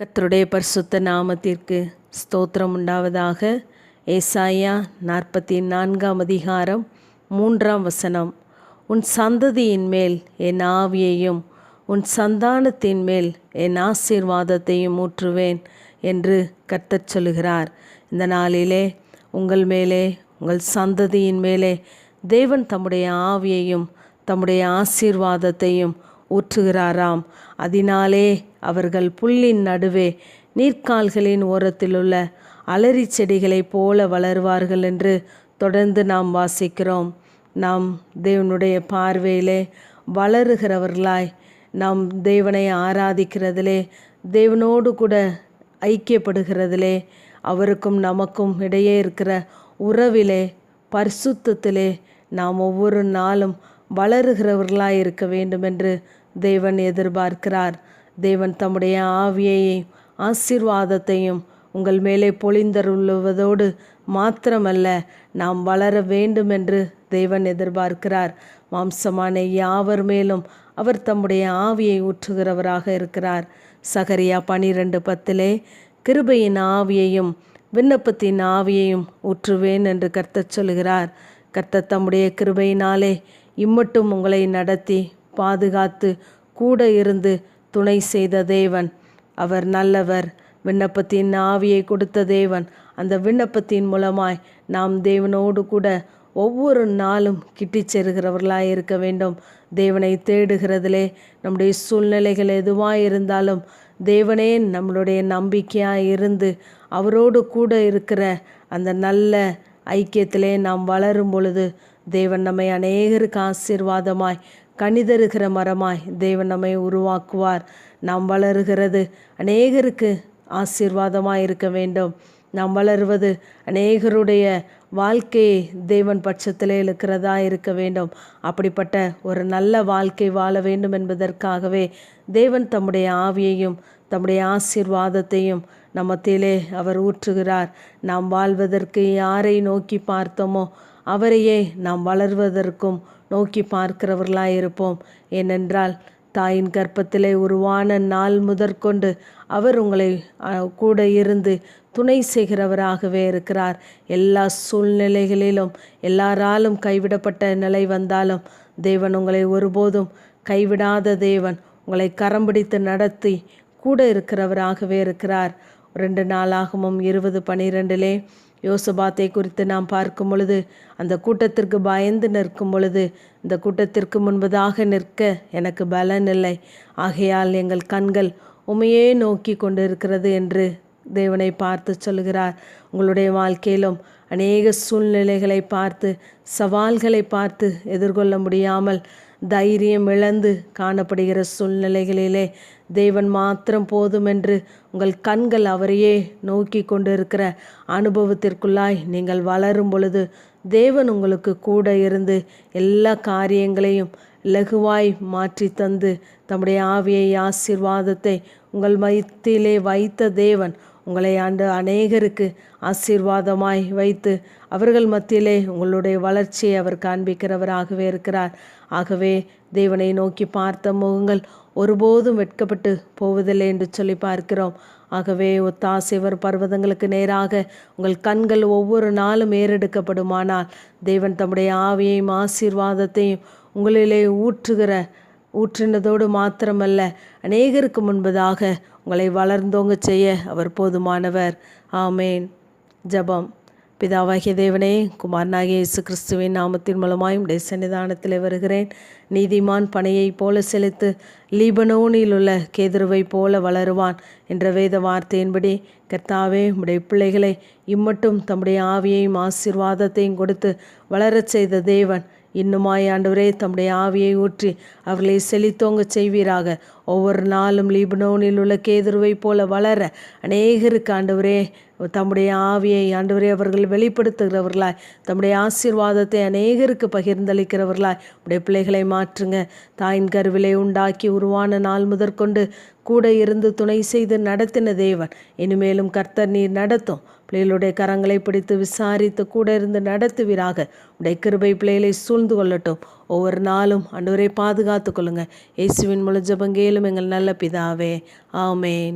கத்தருடைய பரிசுத்த நாமத்திற்கு ஸ்தோத்திரம் உண்டாவதாக. ஏசாயா நாற்பத்தி நான்காம் அதிகாரம் மூன்றாம் வசனம். உன் சந்ததியின் மேல் என் ஆவியையும் உன் சந்தானத்தின் மேல் என் ஆசீர்வாதத்தையும் ஊற்றுவேன் என்று கர்த்தர் சொல்லுகிறார். இந்த நாளிலே உங்கள் மேலே உங்கள் சந்ததியின் மேலே தேவன் தம்முடைய ஆவியையும் தம்முடைய ஆசீர்வாதத்தையும் ஊற்றுகிறாராம். அதனாலே அவர்கள் புல்லின் நடுவே நீர்க்கால்களின் ஓரத்திலுள்ள அலரி செடிகளைப் போல வளருவார்கள் என்று தொடர்ந்து நாம் வாசிக்கிறோம். நாம் தேவனுடைய பார்வையிலே வளருகிறவர்களாய் நாம் தேவனை ஆராதிக்கிறதிலே தேவனோடு கூட ஐக்கியப்படுகிறதிலே அவருக்கும் நமக்கும் இடையே இருக்கிற உறவிலே பரிசுத்தத்திலே நாம் ஒவ்வொரு நாளும் வளருகிறவர்களாய் இருக்க வேண்டும் என்று தேவன் எதிர்பார்க்கிறார். தேவன் தம்முடைய ஆவியையும் ஆசீர்வாதத்தையும் உங்கள் மேலே பொழிந்தருள்வதோடு மாத்திரமல்ல நாம் வளர வேண்டும் என்று தேவன் எதிர்பார்க்கிறார். மாம்சமான யாவர் மேலும் அவர் தம்முடைய ஆவியை ஊற்றுகிறவராக இருக்கிறார். சகரியா பனிரெண்டு பத்திலே கிருபையின் ஆவியையும் விண்ணப்பத்தின் ஆவியையும் ஊற்றுவேன் என்று கர்த்தச் சொல்கிறார். கர்த்த தம்முடைய கிருபையினாலே இம்மட்டும் உங்களை நடத்தி பாதுகாத்து கூட இருந்து துணை செய்த தேவன். அவர் நல்லவர். விண்ணப்பத்தின் ஆவியை கொடுத்த தேவன். அந்த விண்ணப்பத்தின் மூலமாய் நாம் தேவனோடு கூட ஒவ்வொரு நாளும் கிட்டி செல்கிறவர்களாக இருக்க வேண்டும். தேவனை தேடுகிறதிலே நம்முடைய சூழ்நிலைகள் எதுவாக இருந்தாலும் தேவனே நம்மளுடைய நம்பிக்கையாக இருந்து அவரோடு கூட இருக்கிற அந்த நல்ல ஐக்கியத்திலே நாம் வளரும் பொழுது தேவன் நம்மை அநேகருக்கு ஆசீர்வாதமாய் கணிதருகிற மரமாய் தேவன் நம்மை உருவாக்குவார். நாம் வளருகிறது அநேகருக்கு ஆசீர்வாதமாக இருக்க வேண்டும். நாம் வளருவது அநேகருடைய வாழ்க்கையை தேவன் பட்சத்தில் இருக்கிறதா இருக்க வேண்டும். அப்படிப்பட்ட ஒரு நல்ல வாழ்க்கை வாழ வேண்டும் என்பதற்காகவே தேவன் தம்முடைய ஆவியையும் தம்முடைய ஆசீர்வாதத்தையும் நம்மத்திலே அவர் ஊற்றுகிறார். நாம் வாழ்வதற்கு யாரை நோக்கி பார்த்தோமோ அவரையே நாம் வளர்வதற்கும் நோக்கி பார்க்கிறவர்களாய் இருப்போம். ஏனென்றால் தாயின் கற்பத்திலே உருவான நாள் முதற்கொண்டு அவர் உங்களை கூட இருந்து துணை செய்கிறவராகவே இருக்கிறார். எல்லா சூழ்நிலைகளிலும் எல்லாராலும் கைவிடப்பட்ட நிலை வந்தாலும் தேவன் உங்களை ஒருபோதும் கைவிடாத தேவன் உங்களை கரம் பிடித்து நடத்தி கூட இருக்கிறவராகவே இருக்கிறார். ரெண்டு நாளாகவும் இருபது பனிரெண்டிலே. யோசபாத்தை குறித்து நாம் பார்க்கும் பொழுது அந்த கூட்டத்திற்கு பயந்து நிற்கும் பொழுது இந்த கூட்டத்திற்கு முன்பதாக நிற்க எனக்கு பலன் இல்லை. ஆகையால் எங்கள் கண்கள் உமையே நோக்கி கொண்டிருக்கிறது என்று தேவனை பார்த்து சொல்கிறார். உங்களுடைய வாழ்க்கையிலும் அநேக சூழ்நிலைகளை பார்த்து சவால்களை பார்த்து எதிர்கொள்ள முடியாமல் தைரியம் இழந்து காணப்படுகிற சூழ்நிலைகளிலே தேவன் மாத்திரம் போதும் என்று உங்கள் கண்கள் அவரையே நோக்கி கொண்டிருக்கிற அனுபவத்திற்குள்ளாய் நீங்கள் வளரும் பொழுது தேவன் உங்களுக்கு கூட இருந்து எல்லா காரியங்களையும் லகுவாய் மாற்றி தந்து தம்முடைய ஆவியை ஆசீர்வாதத்தை உங்கள் மத்தியிலே வைத்த தேவன் உங்களை ஆண்டு அநேகருக்கு ஆசீர்வாதமாய் வைத்து அவர்கள் மத்தியிலே உங்களுடைய வளர்ச்சியை அவர் காண்பிக்கிறவராகவே இருக்கிறார். ஆகவே தேவனை நோக்கி பார்த்த முகங்கள் ஒருபோதும் வெட்கப்பட்டு போவதில்லை என்று சொல்லி பார்க்கிறோம். ஆகவே ஒத்தாசைவர் பர்வதங்களுக்கு நேராக உங்கள் கண்கள் ஒவ்வொரு நாளும் ஏறெடுக்கப்படுமானால் தேவன் தம்முடைய ஆவியையும் ஆசீர்வாதத்தையும் உங்களிலே ஊற்றுகிற ஊற்றினதோடு மாத்திரமல்ல அநேகருக்கு முன்பதாக உங்களை வளர்ந்தோங்க செய்ய அவர் போதுமானவர். ஆமேன். ஜபம். பிதாவாகிய தேவனே குமாரனாகிய இயேசு கிறிஸ்துவின் நாமத்தின் மூலமாய் உடைய சன்னிதானத்தில் வருகிறேன். நீதிமான் பனையைப் போல செலுத்து லீபனோனில் உள்ள கேதுருவை போல வளருவான் என்ற வேத வார்த்தையின்படி கர்த்தாவே உடைய பிள்ளைகளை இம்மட்டும் தம்முடைய ஆவியையும் ஆசீர்வாதத்தையும் கொடுத்து வளரச் செய்த தேவன். இன்னுமாய் ஆண்டவரே தம்முடைய ஆவியை ஊற்றி அவர்களை செழித்தோங்க செய்வீராக. ஒவ்வொரு நாளும் லீபனோனில் உள்ள கேதுருவை போல வளர அநேகருக்கு ஆண்டவரே தம்முடைய ஆவியை ஆண்டவரே அவர்கள் வெளிப்படுத்துகிறவர்களாய் தம்முடைய ஆசீர்வாதத்தை அநேகருக்கு பகிர்ந்தளிக்கிறவர்களாய் உடைய பிள்ளைகளை மாற்றுங்க. தாயின் கருவிலை உண்டாக்கி உருவான நாள் முதற்கொண்டு கூட இருந்து துணை செய்து நடத்தின தேவன். இனிமேலும் கர்த்தர் நீர் நடத்தும். பிள்ளைகளுடைய கரங்களை பிடித்து விசாரித்து கூட இருந்து நடத்துவீராக. உடைய கிருபை பிள்ளைகளை சூழ்ந்து கொள்ளட்டும். ஒவ்வொரு நாளும் அன்றுவரை பாதுகாத்து கொள்ளுங்க. இயேசுவின் முழு மேலும் எங்கள் நல்ல பிதாவே. ஆமேன்.